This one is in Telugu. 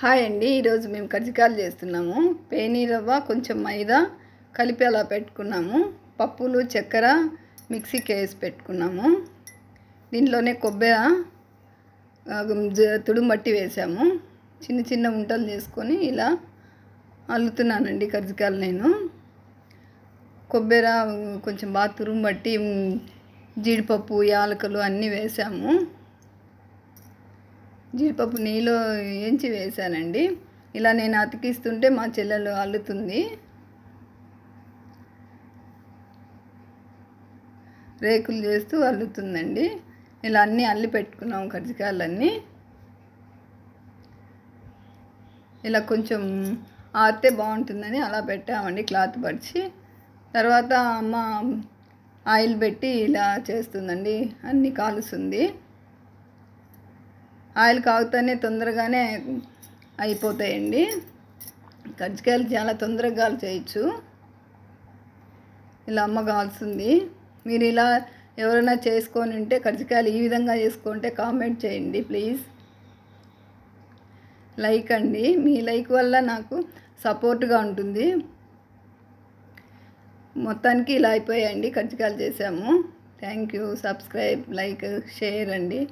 హాయ్ అండి ఈరోజు మేము కజ్జికాయలు చేస్తున్నాము. పేనీ రవ్వ కొంచెం మైదా కలిపి అలా పెట్టుకున్నాము. పప్పులు చక్కెర మిక్సీకి వేసి పెట్టుకున్నాము. దీంట్లోనే కొబ్బరి తుడుమట్టి వేసాము. చిన్న చిన్న ఉంటలు చేసుకొని ఇలా అల్లుతున్నానండి కజ్జికాయలు నేను. కొబ్బరి కొంచెం బాగా తురుంబట్టి జీడిపప్పు యాలకులు అన్నీ వేసాము. జీడిపప్పు నెయ్యిలో వేయించి వేసానండి ఇలా నేను అతికిస్తుంటే మా చెల్లెలు అల్లుతుంది. రేకులు చేస్తూ అల్లుతుందండి. ఇలా అన్నీ అల్లి పెట్టుకున్నాం కజ్జికాయలన్నీ. ఇలా కొంచెం ఆరితే బాగుంటుందని అలా పెట్టామండి క్లాత్ పరిచి. తర్వాత అమ్మ ఆయిల్ పెట్టి ఇలా చేస్తుందండి. అన్నీ కాలుస్తుంది. ఆయిల్ కాగుతానే తొందరగానే అయిపోతాయండి. కజ్జికాయలు చాలా తొందరగా చేయొచ్చు ఇలా అమ్మ మీరు ఇలా ఎవరైనా చేసుకొని ఉంటే కజ్జికాయలు ఈ విధంగా చేసుకుంటే కామెంట్ చేయండి ప్లీజ్. లైక్ అండి. మీ లైక్ వల్ల నాకు సపోర్ట్గా ఉంటుంది. మొత్తానికి ఇలా అయిపోయాయండి కజ్జికాయలు చేసాము. Thank you. Subscribe like share అండి.